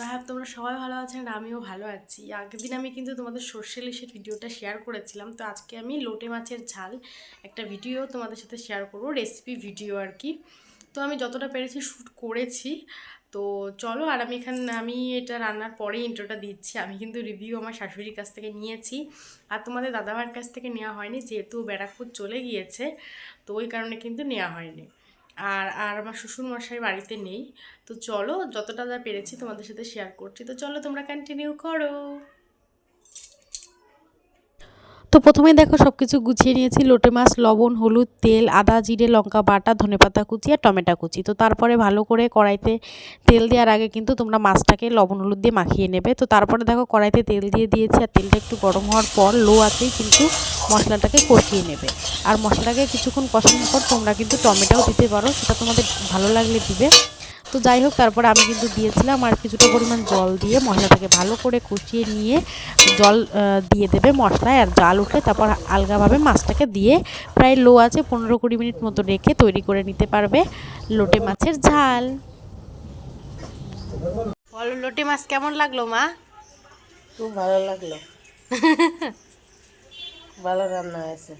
তো হ্যাঁ তোমরা সবাই ভালো আছেন আমিও ভালো আছি। আগের দিন আমি কিন্তু তোমাদের সর্ষে ইলিশের ভিডিওটা শেয়ার করেছিলাম, তো আজকে আমি লোটে মাছের ঝাল একটা ভিডিও তোমাদের সাথে শেয়ার করব রেসিপি ভিডিও আর কি। তো আমি যতটা পেরেছি শ্যুট করেছি, তো চলো আর আমি এখানে, আমি এটা রান্নার পরে ইন্ট্রোটা দিচ্ছি। আমি কিন্তু রিভিউ আমার শাশুড়ির কাছ থেকে নিয়েছি আর তোমাদের দাদাভাইয়ের কাছ থেকে নেওয়া হয়নি, যেহেতু ব্যারাকপুর চলে গিয়েছে, তো ওই কারণে কিন্তু নেওয়া হয়নি। আর আর আমার শ্বশুর মশাই বাড়িতে নেই। তো চলো, যতটা যা পেরেছি তোমাদের সাথে শেয়ার করছি। তো চলো, তোমরা কন্টিনিউ করো। তো প্রথমেই দেখো সব কিছু গুছিয়ে নিয়েছি। লোটে মাছ, লবণ, হলুদ, তেল, আদা, জিরে, লঙ্কা, বাটা ধনেপাতা কুচি আর টমেটো কুচি। তো তারপরে ভালো করে কড়াইতে তেল দেওয়ার আগে কিন্তু তোমরা মাছটাকে লবণ, হলুদ দিয়ে মাখিয়ে নেবে। তো তারপরে দেখো, কড়াইতে তেল দিয়ে দিয়েছি। আর তেলটা একটু গরম হওয়ার পর লো আছেই কিন্তু মশলাটাকে কষিয়ে নেবে। আর মশলাটাকে কিছুক্ষণ কষানোর পর তোমরা কিন্তু টমেটোও দিতে পারো সেটা তোমাদের ভালো লাগলে দিবে। তো যাই হোক তারপরে আমি কিন্তু দিয়েছিলাম আর কিছুটা পরিমাণ জল দিয়ে মশলাটাকে ভালো করে কষিয়ে নিয়ে জল দিয়ে দেবে মশলায়। আর জাল উঠলে তারপর আলগাভাবে মাছটাকে দিয়ে প্রায় লো আছে পনেরো কুড়ি মিনিট মতো রেখে তৈরি করে নিতে পারবে লোটে মাছের ঝাল। বলো লোটে মাছ কেমন লাগল মা? খুব ভালো লাগল। ভালো রান্না হয়েছে।